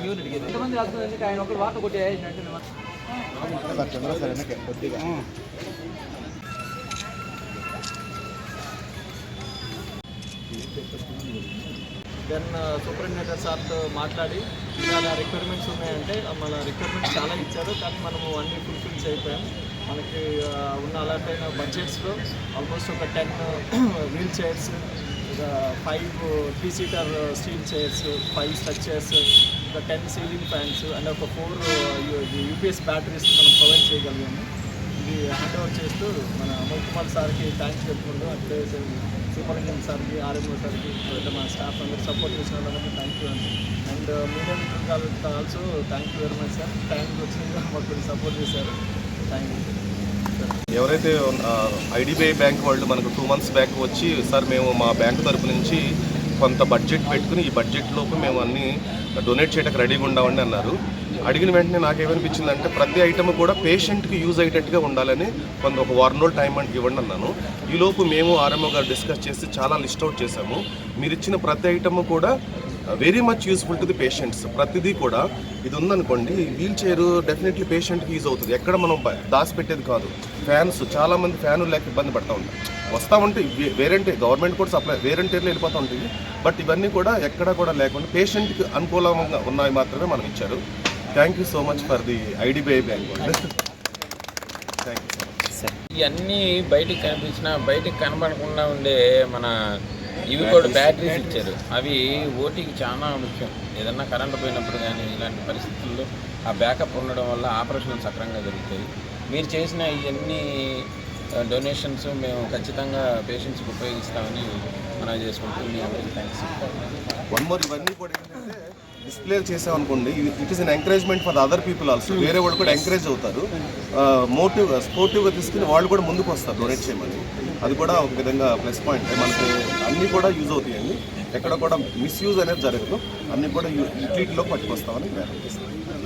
యూనిట్కి ఎంతమంది రాస్తుంది ఆయన ఒకటి వాటర్ కొట్టి వేసినట్టు కొద్దిగా దెన్ సూపరింటెండెంట్ సార్తో మాట్లాడి ఇలా రిక్వైర్మెంట్స్ ఉన్నాయంటే మన రిక్వైర్మెంట్స్ చాలా ఇచ్చారు కానీ మనము అన్నీ ఫుల్ఫిల్ చేయకపోయాం మనకి ఉన్న అలాట్ అయిన బడ్జెట్స్లో ఆల్మోస్ట్ ఒక ten wheel chairs five three seater steel chairs five structures ఒక టెన్ సీలింగ్ ఫ్యాన్స్ అండ్ ఒక ఫోర్ యూపీఎస్ బ్యాటరీస్ మనం ప్రొవైడ్ చేయగలిగాము. ఇది హ్యాండ్ ఓవర్ చేస్తూ మన అమల్ కుమార్ సార్కి థ్యాంక్స్ చెప్పుకుంటూ అట్లే సూపరింటెండెంట్ సార్కి ఆర్ఎంఓ సార్కి అంటే మన స్టాఫ్ అందరూ సపోర్ట్ చేసిన వాళ్ళకి థ్యాంక్ యూ అండి. And medium also thank you very much sir thank వచ్చి మాకు సపోర్ట్ చేశారు. ఎవరైతే ఐడిబిఐ బ్యాంక్ వాళ్ళు మనకు టూ మంత్స్ బ్యాక్ వచ్చి సార్ మేము మా బ్యాంక్ తరపు నుంచి కొంత బడ్జెట్ పెట్టుకుని ఈ బడ్జెట్ లోపు మేము అన్ని డొనేట్ చేయడానికి రెడీగా ఉండామని అన్నారు. అడిగిన వెంటనే నాకు ఏమనిపించిందంటే ప్రతి ఐటమ్ కూడా పేషెంట్కి యూజ్ అయ్యేటట్టుగా ఉండాలని కొంత ఒక వారం రోజులు టైం అంటే ఇవ్వండి అన్నాను. ఈలోపు మేము ఆర్ఎంఓ గారు డిస్కస్ చేసి చాలా లిస్ట్ అవుట్ చేశాము. మీరు ఇచ్చిన ప్రతి ఐటమ్ కూడా very much useful to the patients ప్రతిదీ కూడా ఇది ఉందనుకోండి వీల్ చైర్ డెఫినెట్లీ పేషెంట్కి యూజ్ అవుతుంది. ఎక్కడ మనం దాచిపెట్టేది కాదు. ఫ్యాన్స్ చాలా మంది ఫ్యాన్ లేక ఇబ్బంది పడతా ఉంటారు. వస్తూ ఉంటే వేరంటే గవర్నమెంట్ కూడా సప్లై వేరంటీర్లు వెళ్ళిపోతూ ఉంటాయి. బట్ ఇవన్నీ కూడా ఎక్కడ కూడా లేకుండా పేషెంట్కి అనుకూలంగా ఉన్నాయి మాత్రమే మనం ఇచ్చారు. Thank you so much for the IDBI bank thank you ఇవన్నీ బయటికి కనిపించినా బయటికి కనబడకుండా ఉండే మన ఇవి కూడా బ్యాటరీస్ ఇచ్చారు. అవి ఓటీకి చాలా ముఖ్యం. ఏదన్నా కరెంట్ పోయినప్పుడు కానీ ఇలాంటి పరిస్థితుల్లో ఆ బ్యాకప్ ఉండడం వల్ల ఆపరేషన్లు సక్రమంగా జరుగుతాయి. మీరు చేసిన ఇవన్నీ డొనేషన్స్ మేము ఖచ్చితంగా పేషెంట్స్కి ఉపయోగిస్తామని మనం చేసుకుంటూ మీ అందరికీ థ్యాంక్స్ వన్ మోర్ ఇవన్నీ కూడా డిస్ప్లే చేసాం అనుకోండి it is an encouragement for other people also వేరే వాళ్ళు కూడా ఎంకరేజ్ అవుతారు. మోటివ్ స్పోర్టివ్గా తీసుకుని వాళ్ళు కూడా ముందుకు వస్తారు డొనేట్ చేయమని. అది కూడా ఒక విధంగా ప్లస్ పాయింట్. మనకి అన్నీ కూడా యూజ్ అవుతాయండి. ఎక్కడ కూడా మిస్యూజ్ అనేది జరగదు. అన్నీ కూడా వీటిలో పట్టుకొస్తామని నేను